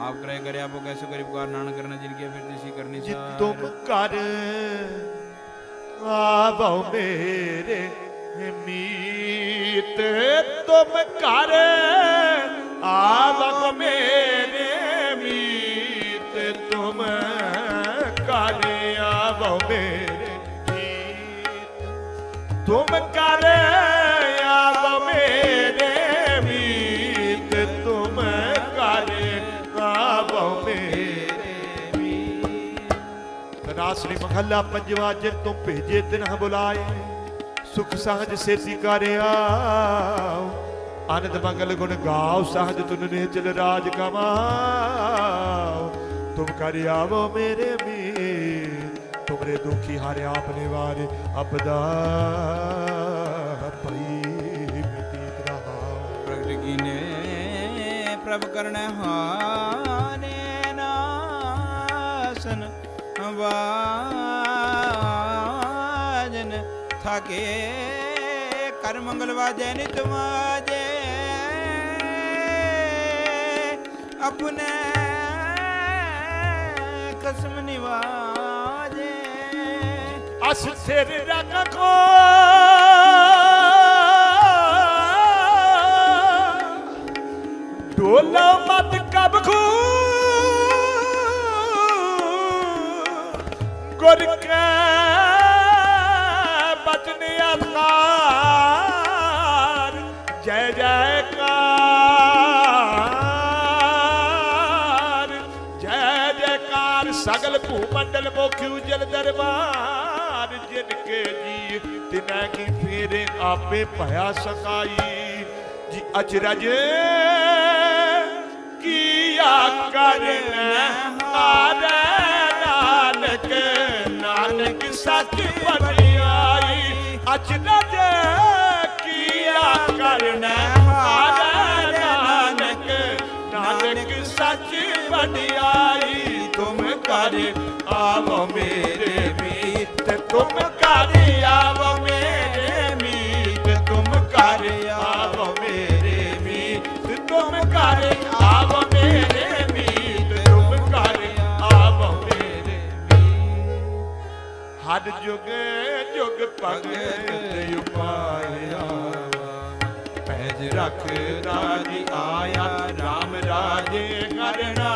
ਆਪ ਕਰੇ ਕਰੇ ਆਪੋ ਕੈਸੋ ਕਰੀ ਪੁਕਾਰ ਨਾਨਕ ਕਰਨਾ ਜਿਨ ਕੀ ਫਿਰ ਤਿਸੀ ਕਰਨੀ ਜੀ ਸਾਰ। ਤੁਮ ਕਰ ਆਵੋ ਮੇਰੇ ਮੀਤ ਤੁਮ ਕਰ ਆਵੋ ਮੇਰੇ ਮੀਤ ਤੁਮ ਕਰ ਆਵੋ ਮੇਰੇ ਮੀਤ ਤੁਮ ਕਰ। ਰਾਸਰੀ ਮਹੱਲਾ ਪੰਜਵਾ ਜਿਨ ਤੁਮ ਭੇਜੇ ਤਿਨ ਬੁਲਾਏ। ਸੁਖ ਸਹਜ ਸੇਤੀ ਕਰਿਆ ਆਨੰਦ ਮੰਗਲ ਗੁਣ ਗਾਓ ਸਹਜ ਤੁਨ ਨੇ ਚਲ ਰਾਜ ਕਮਾਓ। ਤੁਮ ਕਰ ਆਵੋ ਮੇਰੇ ਮੀਰ, ਤੁਮਰੇ ਦੁਖੀ ਹਾਰੇ ਆਪਨੇ ਵਾਰੇ ਅਪਦਾ ਪਈ ਮਿਤੀ ਰਹਾਓ। ਪ੍ਰਗਟ ਕੀਨੇ, ਪ੍ਰਭ ਕਰਨ ਹਾਰੇ। ਨਾਸਨ ਵਾਜਨ ਥਾਕੇ ਕਰ ਮੰਗਲ ਵਾਜੈ ਨਿਤ ਵਾਜੈ ਆਪਣੇ ਕਸਮ ਨਿਵਾਜੇ। ਅਸ ਸਿਰ ਰੱਖੋ ਡੋਲਾ ਮਤ ਕਬ ਖੂ। ਗੁਰ ਕੇ ਬਚਨ ਅਥਾਰ ਜੈ ਜੈਕਾਰ। ਜੈ ਜੈਕਾਰ, ਸਗਲ ਭੂਮੰਡਲ ਮੋਖਿ ਉਜਲ ਦਰਬਾਰ। ਜਿਨ ਕੇ ਜੀ, ਤਿਨੈ ਕੀ ਫੇਰੇ ਆਪੇ ਭਇਆ ਸਕਾਈ ਜੀ ਅਚਰਜ ਕੀਆ ਕਰਨਾ ਹਾਰੇ। ਨਾਨਕ ਸੱਚ ਵਡਿਆਈ ਅਚਰਜ ਕੀਆ ਕਰਨਾ ਹਾਰੇ ਨਾਨਕ। ਨਾਨਕ ਸੱਚ ਵਡਿਆਈ ਤੁਮ ਕਰ ਆਵੋ ਮੇਰੇ ਮੀਤ। ਤੁਮ ਕਰ ਹਰ ਜੁਗ ਜੁਗ ਭਗਤ ਉਪਾਇਆ ਪੈਜ ਰੱਖ ਰਾਜ ਆਇਆ RAM ਰਾਜੇ ਕਰਨਾ।